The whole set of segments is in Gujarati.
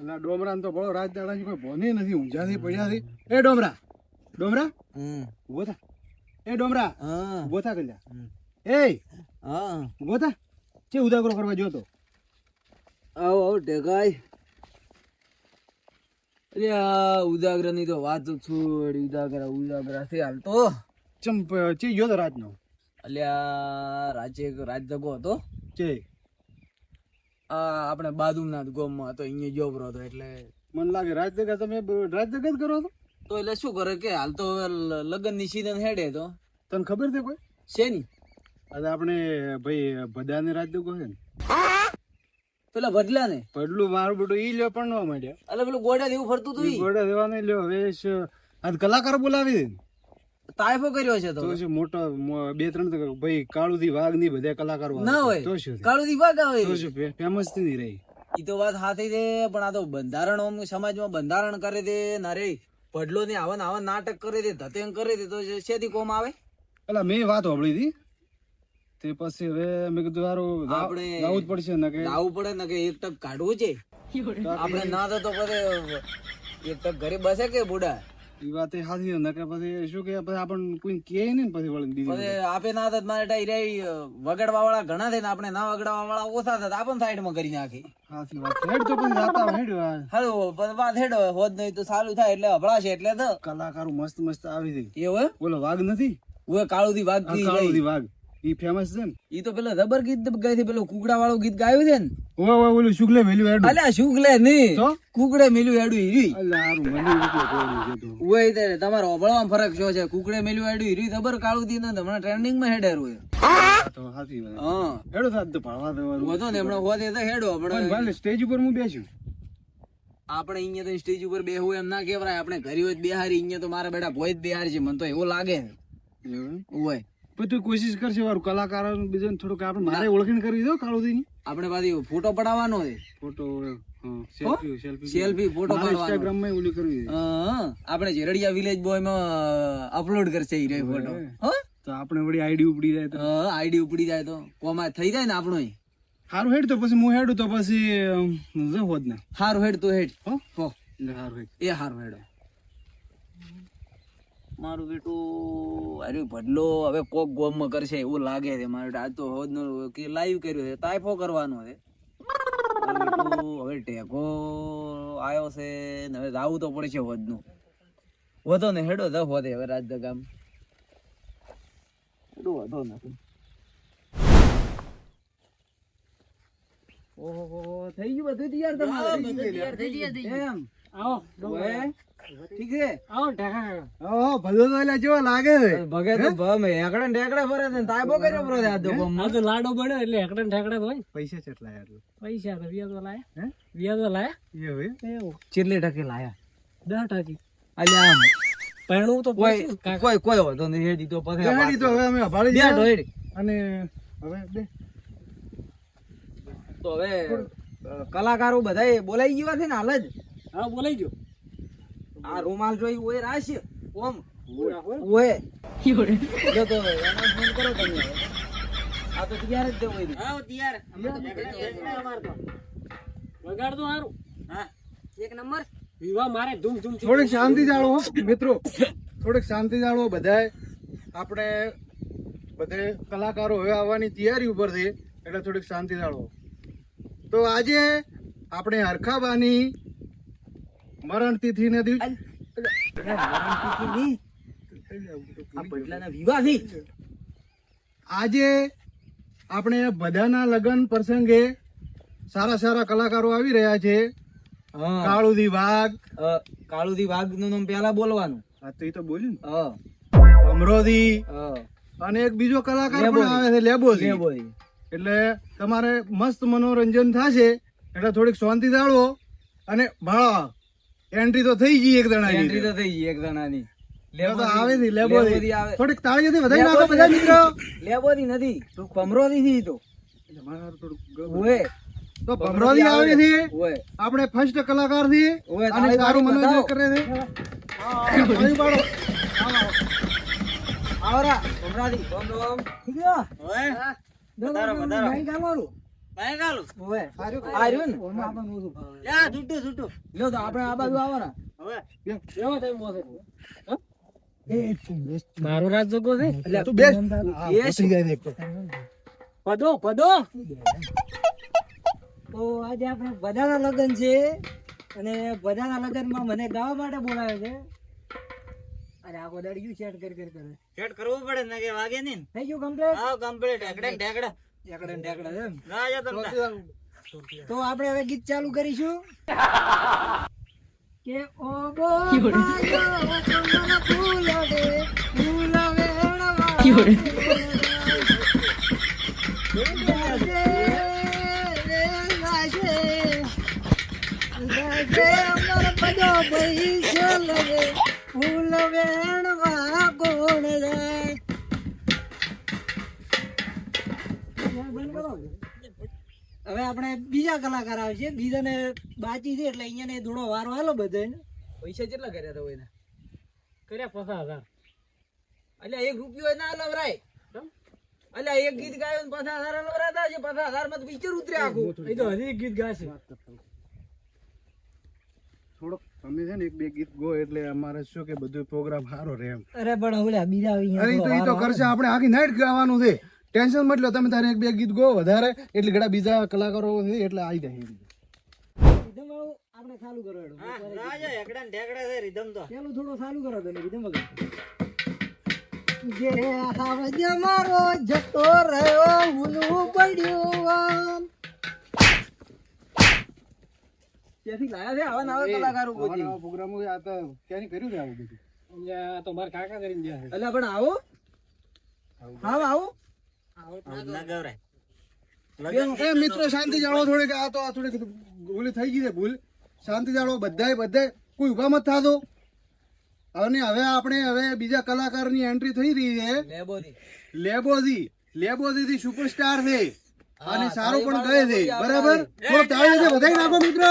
અને ડોમરા તો ભલો રાત દાડાની કોઈ ભોની નથી ઊંઝાથી પડ્યાથી એ ડોમરા ડોમરા. ઊભો થા. એ ડોમરા હા. ઊભો થા કલ્યા. એ હા. ઊભો થા. ચે ઉદાગરો કરવા જોતો આવો આવો ટેકાય અરે આ ઉદાગ્રની તો વાત જ છોડ ઉદાગરા ઉદાગરા થી હાલ તો ચમ ચી ગયો તો રાતનો? અલ્યા રાજે રાજ દગો હતો. ચે આ આપણે બાદુમનાથ ગોમમાં હતો અહીંયા જોબ રહ્યો હતો એટલે. મને લાગે રાત જગા તમે રાત જ કરો હતો તો એટલે શું કરે કે હાલ તો હવે લગ્નની સીઝન હેડે તો. તને ખબર છે કોઈ? શેની? આજે આપણે ભાઈ બધાને રાત જગો છે ને. પેલા બદલા ને પડલું મારું બધું ઈ લ્યો પણ ન માંડ્યા. એટલે પેલું ગોડા દેવું ફરતું હતું. ગોડા દેવાને લ્યો વેશ. આજ કલાકાર બોલાવી દે ને. તાયફો કર્યો છે તો શું મોટો બે ત્રણ ભાઈ કાળુદી વાઘની બધા કલાકારો ના હોય. તો શું કાળુદી વાઘ આવે. તો શું ફેમસથી રહી. ઈ તો વાત સાચી છે પણ આ તો બંધારણ સમાજમાં બંધારણ કરે તે ના રે. પડલો ને આવન આવન નાટક કરે તે ધતેંગ કરે તે તો શેથી કોમ આવે? એટલે મેં વાત સાંભળી હતી. તે પછી હવે મેં કીધું સારું આપણે- લાવવું પડશે ને કે લાવવું પડે ને કે એક ટક કાઢવું છે. આપણે ના તો તો પછી એક ટક ઘરે બસે કે બુડા? વાત સાચી છે. પછી શું કે પછી આપણને કોઈ કે ને પછી વળી દીધી પછી આપે ના થત મારે ટાઈ રહી વગડવા વાળા ઘણા થઈને આપણે ના વગડવા વાળા ઓછા થતા આપણ સાઈડમાં કરી નાખી. સાચી વાત. હેડ તો પણ જાતા હેડ હાલો પણ વાત હેડ હોદ નહીં તો સારું થાય એટલે હભળાશે એટલે તો. કલાકારો મસ્ત મસ્ત આવી હતી એવું બોલો વાઘ નથી? ઓય કાળું થી વાઘ કાળુ થી કાળુથી વાઘ. ઈ ફેમસ છે ને? ઈ તો પેલો રબર ગીત ગાય છે પેલો કુકડા વાળું ગીત ગાયું છે ને? ઓય ઓય ઓલું શુક્લે મેલ્યું એડું અલ્યા શુક્લે નહીં. તો? કુકડે મિલ્યું હેડું હીરી અલ્યા હારું મને એવું કે કોઈનું છે તો. ઓય તે તમારો અભળવામાં ફરક શું છે? કુકડે મિલ્યું હેડું હીરી રબર કાળું ને હમણાં ટ્રેન્ડિંગમાં હેડેરું આ તો હાથી હા. હેડો સાદ તો ભાળવા દેવાનું. વધો ને હમણાં હોદે તો હેડો પણ આપણે ભાઈ સ્ટેજ ઉપર હું બેસ્યું આપણે અહીંયા તો સ્ટેજ ઉપર બેહવું એમ ના કહેવાય. આપણે ઘરે હોય બેહારી અહીંયા તો મારા બેટા ભોય જ બેહારી છે મને તો એવું લાગે. ઓય. પણ કોશિશ કરશે વારું કલાકારો બીજાને થોડુંક આપણે મારે ઓળખીને કરવી દો કાળુથી ની આપણે પાછી ફોટો પડાવવાનો છે. Photo selfie selfie selfie photo ઇન્સ્ટાગ્રામમાં ઓલી કરવી આપણે ઝેરડિયા વિલેજ બોયમાં અપલોડ કરશે ઈ ફોટો. હા? તો આપણે વળી આઈડી ઉપડી જાય તો. આઈડી ઉપડી જાય તો. કોમા થઈ જાય ને આપણો સારું હેડ તો પછી હું હેડું તો પછી જો હોત ને. હારું હેડ તો હેડ. હો? હો. હારું હેડ. એ હારું હેડો. મારું બેટું અરે ભડલો હવે કોક ગોમમાં કરશે એવું લાગે છે મારું. આજ તો હોદનો કે લાઈવ કર્યો છે તાઇફો કરવાનો છે. હવે ટેકો આવ્યો છે ને હવે જાવું તો પડશે હોદનું. વધો ને હેડો તો હોદે હવે રાજ ગામ હેડો વધો નથી ઓહો થઈ ગયું બધું તૈયાર તમારે? એમ? આવો ઠીક છે? ઓહો ભલો તો એલા જેવો લાગે ભગે તો ભમે એકડે ને ટેકડે ફરે છે તાય બો કર્યો છે આ તો ગામમાં. લાડો બને એટલે હેકડે ને ઠેકડે હોય પૈસા કેટલા યાર પૈસા તો વ્યાજ લાયા. હે? વ્યાજ લાયા? એ હોય એવું. ચેટલી ટકે લાયા? 10 ટકી અલ્યા આમ. પહેણું તો કોઈ પછી કોઈ કોઈ વાંધો નહીં હેડી તો પછી હેડી તો હવે અમે ભાળી બે હેડી. અને હવે બે. તો હવે કલાકારો બધાય બોલાઈ ગયા છે ને હાલ જ? હા બોલાઈ ગયો. આ રૂમાલ જોઈ ઓય રાશ? ઓમ. ઓય. જો તો ફોન કરો તમે આ તો તૈયાર જ દેવું હોય હા તૈયાર. વગાડ દો સારું હા. એક નંબર. વિવાહ મારે ધૂમ ધૂમ થોડીક શાંતિ જાળવો મિત્રો. થોડીક શાંતિ જાળવો બધાય. આપણે બધે કલાકારો હવે આવવાની તૈયારી ઉપર છે એટલે થોડીક શાંતિ જાળવો. તો આજે આપણે હરખાબાની મરણ તિથિ વિવાહથી આજે આપણે બધાના લગ્ન પ્રસંગે સારા સારા કલાકારો આવી રહ્યા છે. કાળુદી વાઘ. કાળુદી વાઘનું નામ પેલા બોલવાનું. હા તો એ તો બોલ્યું હ અમરોદી હ અને એક બીજો કલાકાર પણ આવે છે લેબોધી એટલે તમારે મસ્ત મનોરંજન થશે એટલે થોડીક શાંતિ જાળવો અને ભાળો એન્ટ્રી તો થઈ ગઈ એક દણાની એન્ટ્રી તો થઈ ગઈ એક તો તો આવે છે લેબોદી લેબોદી આવે. થોડીક તાળીઓથી વધારી નાખો બધા મિત્રો. નથી. ભમરોદી થી તો. એટલે મારે હારું થોડુંક ગળબડ. ઓએ તો ભમરોદી આવે છે. ઓએ આપણે ફર્સ્ટ કલાકારથી ઓએ અને સારું મનોરંજન. કરે છે. તાળી પાડો. આવરા ભમરાદી ભમ ભમ. ઠીક છે ઓએ પધારો, પધારો. કાંઈ ગાલું? આ રહ્યું ને? લ્યા, છૂટું, છૂટું. લ્યો તો આપણે આ બાજુ આવવાના. હવે. કેવો time મોસે? મારો રાજ જોગો છે? તું બેસ. Yes. પદો પદો. તો આજે આપણે બધાના લગ્ન છે અને બધાના લગ્નમાં મને ગાવા માટે બોલાવે છે. અરે આખો દડિયું સેટ કરી કરી કરે. સેટ કરવું પડે ને કે વાગે નહીં થઈ ગયું કમ્પ્લીટ હા કમ્પ્લીટ ઢેકડા ઢેકડા. તો આપણે હવે ગીત ચાલુ કરીશું. કે ઓ ફૂલ વેણવા કોણ જાય. કરો હવે આપણે બીજા કલાકાર આવશે. બીજાને બાચી છે એટલે અહીંયા થોડો વારો હાલો બધાને પૈસા કેટલા કર્યા હતા એના કર્યા પસાર હજાર. એટલે એક રૂપિયો ના લવરાય. અલ્યા એક ગીત ગાયું ને પચાસ હજાર લવરાતા છે પચાસ હજારમાં પિક્ચર ઉતરે આખું. એ તો હજી ગીત ગાશે. થોડોક તમે છે ને એક બે ગીત ગો એટલે અમારે શું કે બધું પ્રોગ્રામ સારો રહે એમ. અરે પણ ઓલા બીજા અરે તો એ તો કરશે. આપણે આખી નાઈટ ગાવાનું છે. ટેન્શન મત લો તમે તારે એક બે ગીત ગો વધારે એટલે ઘણા બીજા કલાકારો છે એટલે આવી જાય રીધમ આપણે ચાલુ કરો હેડો. ના ઢેકડા છે રીધમ તો. પેલું થોડો ચાલુ કરો તમે રીધમ વગર. જે હાવજ મારો જતો રહ્યો હુનું પડ્યું ત્યાંથી લાયા છે? આવા નવા કલાકારો ગોતી પ્રોગ્રામ આ તો ક્યાંય કર્યું છે આવું બધું? તો મારા કાકા કરીને ગયા છે. અલ્યા પણ આવો. મિત્રો શાંતિ જાળવો થોડીક આ તો આ થોડીક ભૂલ થઈ ગઈ છે ભૂલ. શાંતિ જાળવો બધાય બધાય કોઈ ઊભા મત થાતો અને હવે આપણે હવે બીજા કલાકારની એન્ટ્રી થઈ રહી છે. લેબોજી. થી સુપરસ્ટાર છે. અને સારું પણ ગયે છે. બરાબર. તો તાળી છે બધાય નાખો મિત્રો.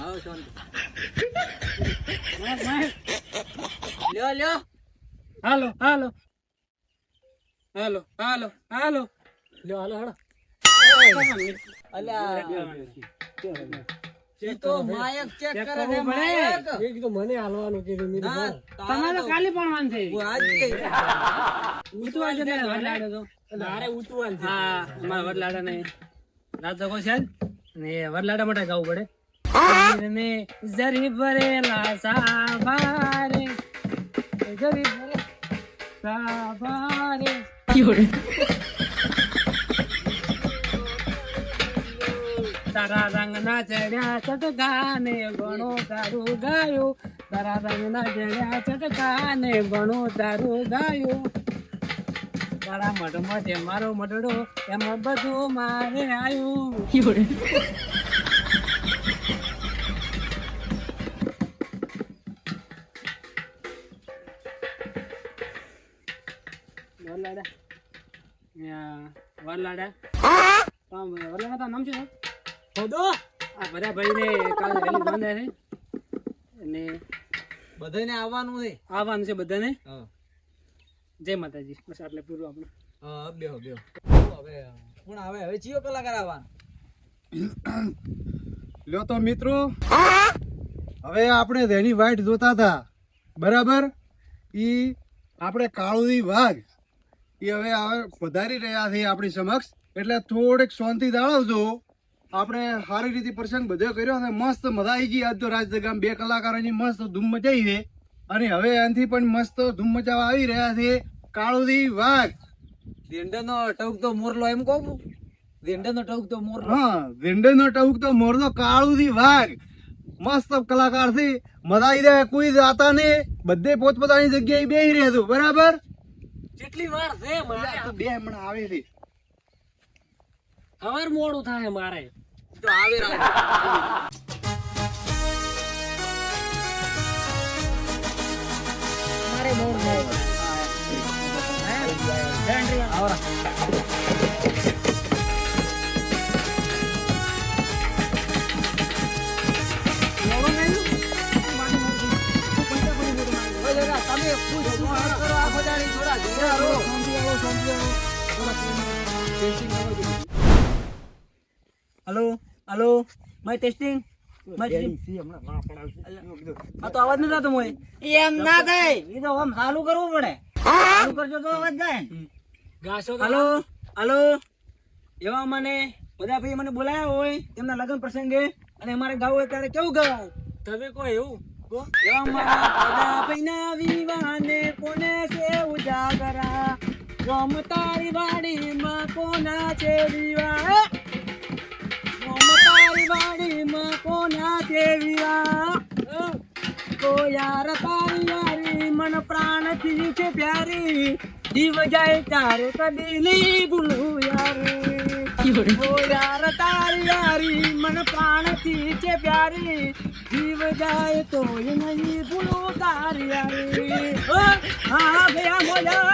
આવો શાંતિ. લ્યો લ્યો. હાલો હાલો. હાલો હાલો હાલો. લ્યો હાલો હાલો. વરલાડા માટે ગાવું પડે. ને જરી ભરેલા સાભારે જરી ભરે સાભારે તારા રંગ ના ચડ્યા ચટકાને ઘણો તારું ગાયું તારા રંગ ના ચડ્યા ચટકાને ઘણો તારું ગાયું તારા મઢમાં જે મારો મઢડો એમાં બધું મારે આવ્યું વરલાડા વરલાડા તારું નામ શું છે? ખોદો આ બધા ભાઈને કાલે વહેલી બાંધ્યા છે. અને બધાને આવવાનું છે? આવવાનું છે બધાને. જય માતાજી. બસ આટલે પૂરું આપણું. હા બેહો બેહો. હવે કોણ આવે? હવે ચિયો કલાકાર આવવાનો. લ્યો તો મિત્રો. હવે આપણે તેની વાઈટ જોતા હતા. બરાબર? ઈ આપણે કાળુની વાઘ. ઈ હવે હવે પધારી રહ્યા છે આપણી સમક્ષ. એટલે થોડીક શાંતિ જાળવજો. આપણે સારી રીતે પ્રસંગ બધો કર્યો અને મસ્ત મજા આવી ગઈ. આજ તો રાજદગામ બે કલાકારોની મસ્ત ધૂમ મચાવી છે. અને હવે આનાથી પણ મસ્ત ધૂમ મચાવા આવી રહ્યા છે. કાળુદી વાઘ. દેંડાનો ટવક તો મોરલો એમ કહું દેંડાનો ટવક તો મોરલો. હા વેંડરનો ટહુક તો મોરનો કાળુથી વાઘ. મસ્ત કલાકાર છે. મજા આવી રહ્યા કોઈ જાતા ને બધે પોતપોતાની જગ્યાએ બેહી રહ્યા બરાબર? કેટલી વાર છે મારે આ બે હમણાં આવે છે. હવાર મોડું થાય મારે. તો આવે મારે મોડું થાય. હલો હલો માય ટેસ્ટિંગ આ તો અવાજ આવતો મોય. એમ ના થાય. એ તો આમ ચાલુ કરવું પડે. ચાલુ કરજો તો અવાજ જાય. ગાશો હલો? હલો? એવા મને બધા ભાઈ મને બોલાયા હોય તેમના લગ્ન પ્રસંગે અને અમારે ગાવું હોય ત્યારે કેવું ગવાય તમે કહો એવું? એવા મારા બધા ભાઈના વિવાહને ગમ તારી વાડીમાં કોના છે દીવા ગમ તારી વાડીમાં કોના છે દીવા તો યાર તારી યારી મન પ્રાણથી છે પ્યારી. જીવ જાય તારે કદી નહીં ભૂલું યાર. ઓ યાર તારી યારી મન પ્રાણથી છે પ્યારી. જીવ જાય તો નહીં ભૂલું તારી યારી. હા? ભયા મોજા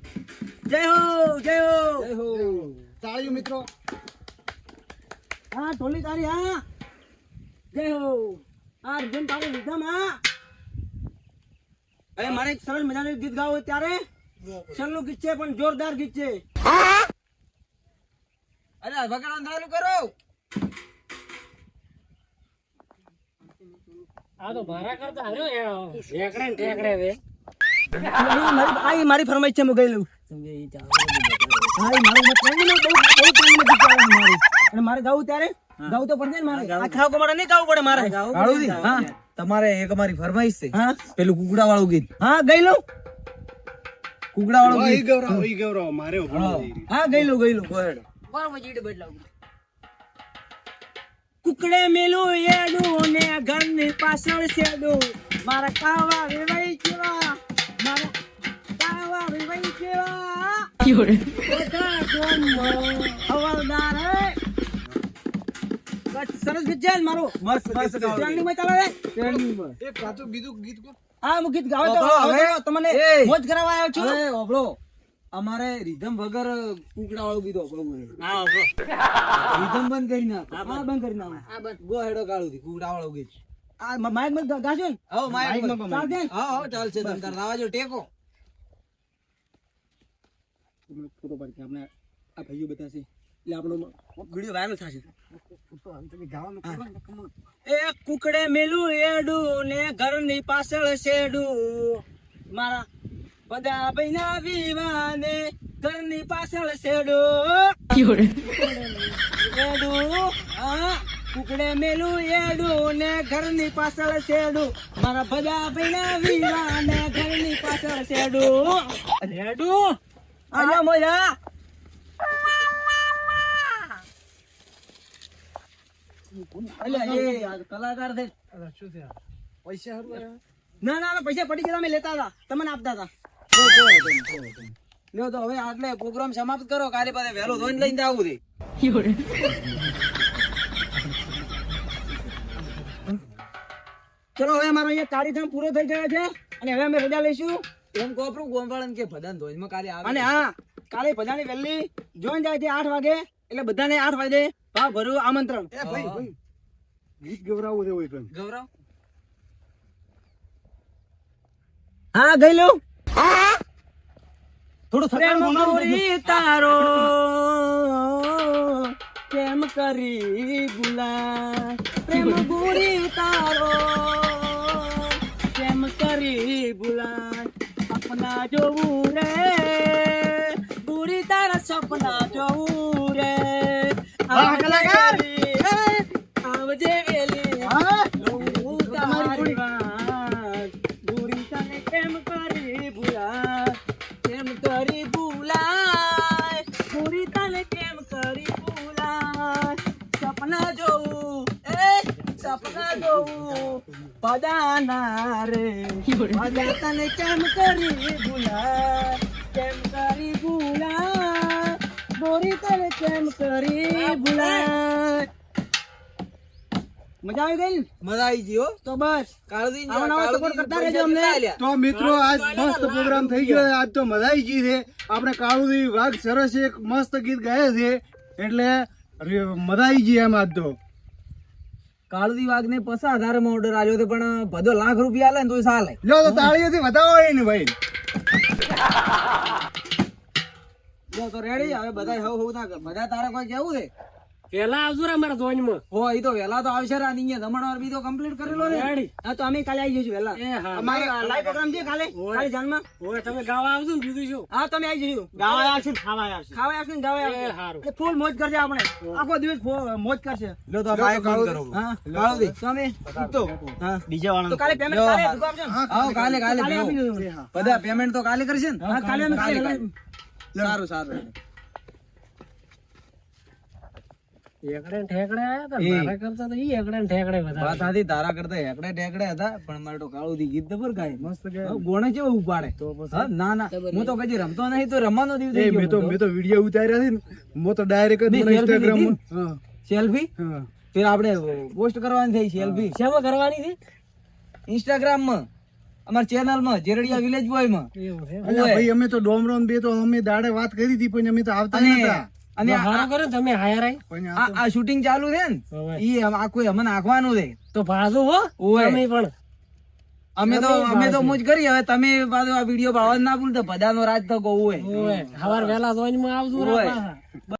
જય હો જય હો. તાળીઓ મિત્રો. હા ઢોલી તારી હા. જય હો. આ અર્જુન તારું લીધમ હા અરે મારે એક સરળ મજાનું ગીત ગાવું હોય ત્યારે. છેલ્લું ગીત છે પણ જોરદાર ગીત છે. અરે વગર ચાલુ કરો. આ તો ભારા કરતા હાર્યો ઠેકડે ને ઠેકડે આ મારી મારી ફરમાઈશ છે મગાઈ લઉં. મારું મત બહુ બહુ પ્રેમનું ગીત મારું. અને મારે ગાવું ત્યારે? ગાવું તો પડશે ને મારે? આ ખાવ મારે નહીં ગાવું પડે મારે? કાળુજી હા. તમારે એક અમારી ફરમાઈશ છે. હા. પેલું કુકડા વાળું ગીત. હા ગઈ લઉં. કુકડા વાળું ગીત. ગૌરવ ઈ ગૌરવ. મારે હા. ગઈ લઉં ગઈ લઉં. કુકડે મેલું એડું ને ઘરની પાછળ શેડું. મારા કાવા વેવાઈ જેવા કાવા વેવાઈ જેવા બધા ગામમાં હવાલદાર હે. સરસ ગીત છે મારું મસ્ત મસ્ત. માં ઓબળો અમારે રીધમ વગર કુકડા વાળું ઓબળવું હા બંધ કરી નાખ હા બંધ કરી નાખો બસ ગો હેડો કાળુજી કુકડા વાળું માઇકમાં ગાજો ને હો. ગમે. ચાલશે હા હા ચાલશે ટેકો ફોટો પાડી આપણે આ ભાઈઓ બતાવશે એટલે આપણો વીડિયો વાયરલ થશે. એ કુકડે મેલું એડું ને ઘરની પાછળ શેડું. મારા બધા ભાઈના વિવાને ઘરની પાછળ શેડું. એડું હા. કુકડે મેલું એડું ને ઘરની પાછળ શેડું. મારા બધા ભાઈના વિવાને ઘરની પાછળ શેડું. રેડું આજા મોજા અલ્યા એ સમાપ્ત કરો, કાલે પાસે વહેલો ધોઈને લઈને આવું ચલો, હવે અમારો અહીંયા કાર્યક્રમ પૂરો થઈ ગયો છે. અને હવે અમે રજા લઈશું. એમ કોપરું ગોમવાળન કે ભદન ધોજમાં કાલે આવે. અને હા કાલે ભદાની વહેલી જોઈન જાય છે 8 વાગે એટલે બધાને 8 વાગે ભાવ ભરું આમંત્રણ. એ ભાઈ ભાઈ. ગીત ગવરાવું છે હોય કંઈ. ગવરાવ હા ગઈ લઉં થોડું પ્રેમ ગોરી તારો કેમ કરી ગુલા પ્રેમ ગુરી તારો કેમ કરી ભૂલા સપના જોવું રે. ગોરી તારા સપના જોવું રે. આવજે જોઉં, રે. પદા તને કેમ કરી ભૂલાય? કેમ કરી ભૂલાય? કેમ કરી ભૂલાય મજા આવી ગઈ મજા આવી ગઈ તો બસ. કાળજી કરતા રહેજો અમને. તો મિત્રો આજ મસ્ત પ્રોગ્રામ થઈ ગયો આજ તો મજા આવી ગઈ છે. આપણે કાળુજી વાઘ સરસ એક મસ્ત ગીત ગાય છે. એટલે મજા આવી ગઈ એમ આજ તો. કાળુજી વાઘને પચાસ હજારમાં ઓર્ડર આવ્યો હતો પણ બધો લાખ રૂપિયા આલે ને તો ચાલે. લો તો તાળીઓથી વધાવો ને ભાઈ. લો તો રેડી હવે બધા હવ હવ ના કર. બધા તારા કોઈ કેવું છે? પેલા આવજો રે અમારા જોઈનમાં હો એ તો વેલા તો આવશે રા અહીંયા જમણવાર બી તો કમ્પ્લીટ કરેલો ને હા તો અમે કાલે આવી જઈશું વેલા. અમારે લાઈવ પ્રોગ્રામ છે કાલે કાલે જાનમાં ઓય તમે ગાવા આવજો ને બીજું શું? હા તમે આવી જજો. ગાવા આવશે ખાવા આવશે. ખાવા આવશે ને ગાવા એ આવશે. હારું. એટલે ફૂલ મોજ કરજે આપણે. આખો દિવસ મોજ કરશે. લો તો આ ફોન કરો. હા કાળો દે. તમે તો હા બીજા વાળા તો કાલે પેમેન્ટ કાલે આપજો. હા આવો કાલે કાલે કાલે આપી દેજો બધા પેમેન્ટ તો કાલે કરશે ને? હા કાલે અમે કાલે સારું સારું. એકડે ઠેકડે આયા મારા કરતા તો ઈ એકડે ઠેકડે વધારે. વાત હતી તારા કરતા હેકડે ટેકડે હતા પણ મારે તો કાળુજી ગીત જબર ગાય મસ્ત ગાય ગોણે કેવો ઉપાડે? હા, ના ના હું તો કદી રમતો નહીં તો રમવાનો દિવસ એ મેં તો મેં તો વીડિયો ઉતાર્યા છે ને. તો ડાયરેક્ટ જ મને selfie Instagram લીધી? માં સેલ્ફી હા. ફિર આપણે પોસ્ટ કરવાની થઈ સેલ્ફી શેમાં કરવાની છે? ઇન્સ્ટાગ્રામમાં અમાર ચેનલમાં. જેરડિયા વિલેજ બોયમાં ભાઈ અમે તો ડોમરો ને બે તો અમે દાડે વાત કરી હતી પણ અમે તો આવતા નતા. અને આ- હારું કરો તમે હાયર આઈ? આ શૂટિંગ ચાલુ છે ને. ઈ આખું અમને નાખવાનું છે. તો ભાજુ હો તમે પણ. અમે તો અમે તો મોજ કરી. હવે તમે પાછો આ વીડિયો પાડવા ના ભૂલતો બધાનો રાજ તો ગૌ હોય. હવાર વેલા જોઈનમાં આવજો